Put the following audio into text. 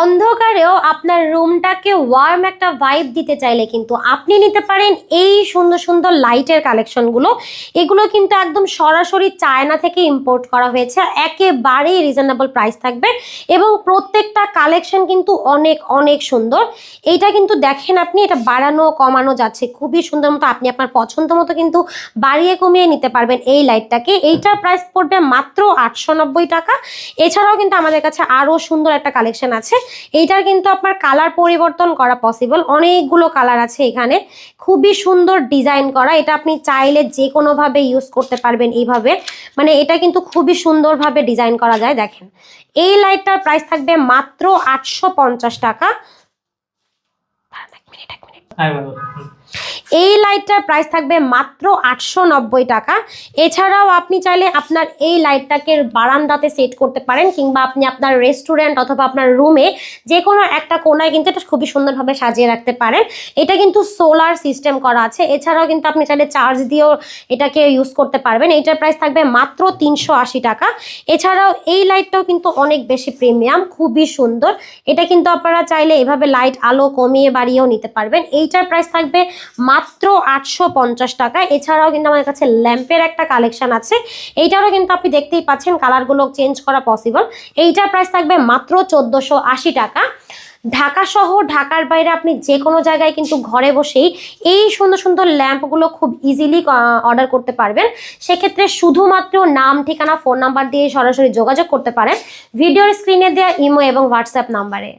অন্ধকারেও আপনার রুমটাকে ওয়ার্ম একটা ভাইব দিতে চাইলে কিন্তু আপনি নিতে পারেন এই সুন্দর সুন্দর লাইটের কালেকশনগুলো এগুলো কিন্তু একদম সরাসরি চায়না থেকে ইম্পোর্ট করা হয়েছে। একেবারেই রিজনেবল প্রাইস থাকবে এবং প্রত্যেকটা কালেকশন কিন্তু অনেক অনেক সুন্দর। এইটা কিন্তু দেখেন আপনি, এটা বাড়ানো, কমানো যাচ্ছে। খুবই সুন্দর মতো আপনি আপনার পছন্দ মতো কিন্তু বাড়িয়ে কমিয়ে নিতে পারবেন এই লাইটটাকে এইটার প্রাইস পড়বে মাত্র আটশো নব্বই টাকা। এছাড়াও কিন্তু আমাদের কাছে আরও সুন্দর একটা কালেকশন আছে। এইটার কিন্তু আপনার কালার পরিবর্তন করা পসিবল অনেকগুলো কালার আছে এখানে। খুবই সুন্দর ডিজাইন করা। এটা আপনি চাইলে যে কোনোভাবে ইউজ করতে পারবেন এইভাবে। মানে এটা কিন্তু খুবই সুন্দরভাবে ডিজাইন করা যায় দেখেন। এই লাইটটার প্রাইস থাকবে মাত্র আটশো পঞ্চাশ টাকা। এক মিনিট, এক মিনিট। এই লাইটটার প্রাইস থাকবে মাত্র আটশো নব্বই টাকা। এছাড়াও আপনি চাইলে আপনার এই লাইটটাকে বারান্দাতে সেট করতে পারেন কিংবা আপনি আপনার রেস্টুরেন্ট অথবা আপনার রুমে যে কোনো একটা কোনায় কিন্তু এটা খুবই সুন্দরভাবে সাজিয়ে রাখতে পারেন। এটা কিন্তু সোলার সিস্টেম করা আছে। এছাড়াও কিন্তু আপনি চাইলে চার্জ দিয়েও এটাকে ইউজ করতে পারবেন। এইটার প্রাইস থাকবে মাত্র তিনশো আশি টাকা। এছাড়াও এই লাইটটাও কিন্তু অনেক বেশি প্রিমিয়াম খুবই সুন্দর। এটা কিন্তু আপনারা চাইলে এভাবে লাইট আলো কমিয়ে বাড়িয়েও নিতে পারবেন। এইটার প্রাইস থাকবে মাত্র আটশো পঞ্চাশ টাকা। এছাড়াও কিন্তু আমার কাছে ল্যাম্পের একটা কালেকশন আছে। এইটারও কিন্তু আপনি দেখতেই পাচ্ছেন কালারগুলো চেঞ্জ করা পসিবল এইটার প্রাইস থাকবে মাত্র চোদ্দোশো টাকা। ঢাকা সহ ঢাকার বাইরে আপনি যে কোনো জায়গায় কিন্তু ঘরে বসেই এই সুন্দর সুন্দর ল্যাম্পগুলো খুব ইজিলি অর্ডার করতে পারবেন। সেক্ষেত্রে শুধুমাত্র নাম, ঠিকানা ফোন নাম্বার দিয়ে সরাসরি যোগাযোগ করতে পারেন। ভিডিওর স্ক্রিনে দেওয়া ইমো এবং হোয়াটসঅ্যাপ নাম্বারে